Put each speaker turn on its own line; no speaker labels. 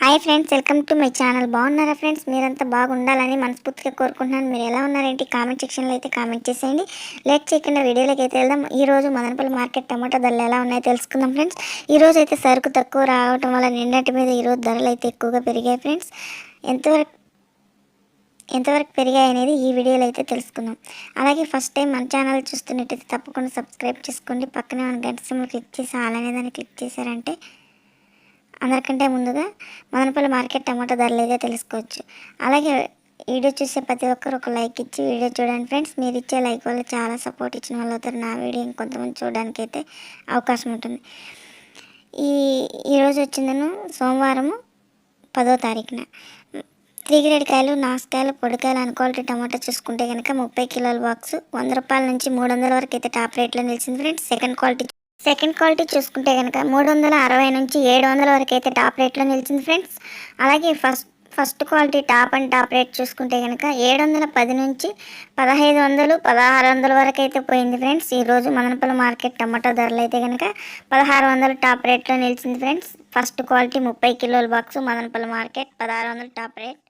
Hi friends welcome to my channel. బాగున్నారా friends? మీరంతా బాగుండాలని మనస్ఫూర్తిగా కోరుకుంటున్నాను. మీరు ఎలా ఉన్నారేంటి? కామెంట్ సెక్షన్లో అయితే కామెంట్ చేసేయండి. లేట్ చేయకుండా వీడియోలోకి అయితే వెళ్దాం. ఈ రోజు మదనపల్లి మార్కెట్ టమాటా ధరలు ఎలా ఉన్నాయో తెలుసుకుందాం ఫ్రెండ్స్. ఈ రోజు అయితే సరుకు తక్కువ రావటం వల్ల నిన్నటి మీద ఈరోజు ధరలు అయితే ఎక్కువగా పెరిగాయి ఫ్రెండ్స్. ఎంతవరకు ఎంతవరకు పెరిగాయి అనేది ఈ వీడియోలో అయితే తెలుసుకుందాం. అలాగే ఫస్ట్ టైం మన ఛానల్ చూస్తున్నట్టయితే తప్పకుండా సబ్స్క్రైబ్ చేసుకోండి. పక్కనే మన గంట సింబల్ క్లిక్ చేసి అలానే దాన్ని క్లిక్ చేశారంటే అందరికంటే ముందుగా మదనపల్లి మార్కెట్ టమాటా ధరలు అయితే తెలుసుకోవచ్చు. అలాగే వీడియో చూసే ప్రతి ఒక్కరు ఒక లైక్ ఇచ్చి వీడియో చూడండి ఫ్రెండ్స్. మీరు ఇచ్చే లైక్ వల్ల చాలా సపోర్ట్ ఇచ్చిన వాళ్ళు అవుతారు. నా వీడియో ఇంకొంతమంది చూడడానికి అయితే అవకాశం ఉంటుంది. ఈ ఈరోజు వచ్చిందను సోమవారము పదో తారీఖున. త్రీ గ్రేడ్ కాయలు నాసుకాయలు పొడికాయలు అన్క్వాలిటీ టమాటా చూసుకుంటే కనుక ముప్పై కిలోల బాక్స్ వంద రూపాయల నుంచి మూడు వందల వరకు అయితే టాప్ రేట్లో నిలిచింది friends. Second quality second quality చూసుకుంటే కనుక మూడు వందల అరవై నుంచి ఏడు వందల వరకు అయితే టాప్ రేట్లో నిలిచింది ఫ్రెండ్స్. అలాగే first first quality top and top rate చూసుకుంటే కనుక ఏడు వందల పది నుంచి పదహైదు వందలు పదహారు వందల వరకు అయితే పోయింది ఫ్రెండ్స్. ఈరోజు మదనపల్లి మార్కెట్ టమాటో ధరలు అయితే కనుక పదహారు వందలు టాప్ రేట్లో నిలిచింది ఫ్రెండ్స్. ఫస్ట్ క్వాలిటీ ముప్పై కిలోల బాక్స్ మదనపల్లి మార్కెట్ పదహారు వందలు టాప్ రేట్.